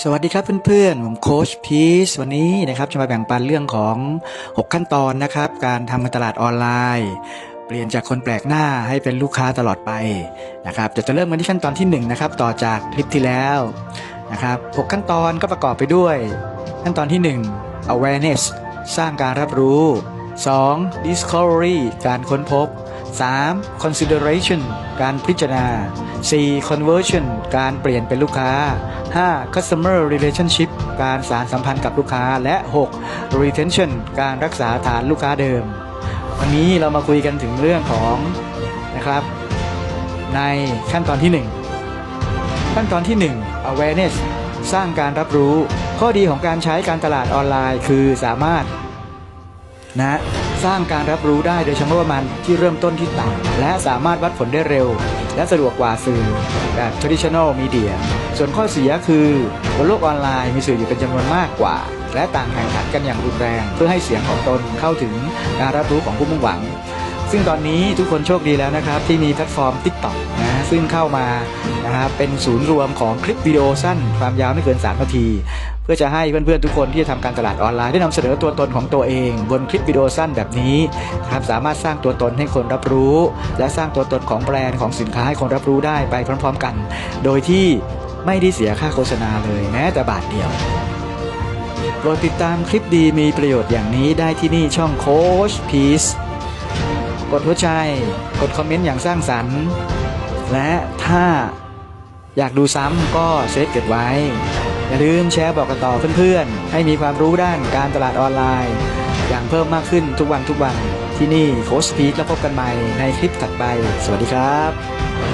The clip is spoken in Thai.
สวัสดีครับเพื่อนๆ ผมโค้ชพีซวันนี้นะครับจะมาแบ่งปันเรื่องของ 6 ขั้นตอนนะครับ การทำการตลาดออนไลน์ เปลี่ยนจากคนแปลกหน้าให้เป็นลูกค้าตลอดไปนะครับจะจะเริ่มกันที่ขั้นตอนที่1นะครับต่อจากคลิปที่แล้วนะครับ6ขั้นตอนก็ประกอบไปด้วย ขั้นตอนที่ 1 awareness สร้างการรับรู้ 2. discovery การค้นพบ 3. consideration การพิจารณา 4. conversion การเปลี่ยนเป็นลูกค้า 5. customer relationship การสารสัมพันธ์กับลูกค้า และ 6. retention การรักษาฐานลูกค้าเดิม วันนี้เรามาคุยกันถึงเรื่องของนะครับ ในขั้นตอนที่ 1 ขั้นตอนที่ 1 awareness สร้างการรับรู้ ข้อดีของการใช้การตลาดออนไลน์ คือสามารถนะ สร้างการรับรู้ได้โดยเฉพาะประมาณที่เริ่มต้นที่ต่ำและสามารถวัดผลได้เร็ว และสะดวกกว่าสื่อแบบ traditional media ส่วนข้อเสียคือบนโลกออนไลน์มีสื่ออยู่เป็นจำนวนมากกว่า และต่างแข่งขันกันอย่างรุนแรง เพื่อให้เสียงของตนเข้าถึงการรับรู้ของผู้มุ่งหวังซึ่งตอนนี้ทุกคนโชคดีแล้วนะครับ ที่มีแพลตฟอร์ม TikTok นะซึ่งเข้ามา นะครับเป็นศูนย์รวมของคลิปวิดีโอสั้นความยาวไม่เกิน3นาที เพื่อจะให้เพื่อนๆทุกคนที่จะทำการตลาดออนไลน์ได้นำเสนอตัวตนของตัวเอง บนคลิปวิดีโอสั้นแบบนี้นะครับสามารถสร้างตัวตนให้คนรับรู้ และสร้างตัวตนของแบรนด์ของสินค้าให้คนรับรู้ได้ไปพร้อม ๆ กัน โดยที่ไม่ได้เสียค่าโฆษณาเลยแม้แต่บาทเดียวโปรดติดตามคลิปดีมีประโยชน์อย่างนี้ได้ที่นี่ช่องโค้ชพีซกดหัวใจ กดคอมเมนต์อย่างสร้างสรรค์ และถ้า อยากดูซ้ำก็เซฟเก็บไว้ อย่าลืมแชร์บอกกันต่อเพื่อนๆ ให้มีความรู้ด้านการตลาดออนไลน์ อย่างเพิ่มมากขึ้นทุกวันทุกวัน ที่นี่โค้ชพีทแล้วพบกันใหม่ในคลิปถัดไป สวัสดีครับ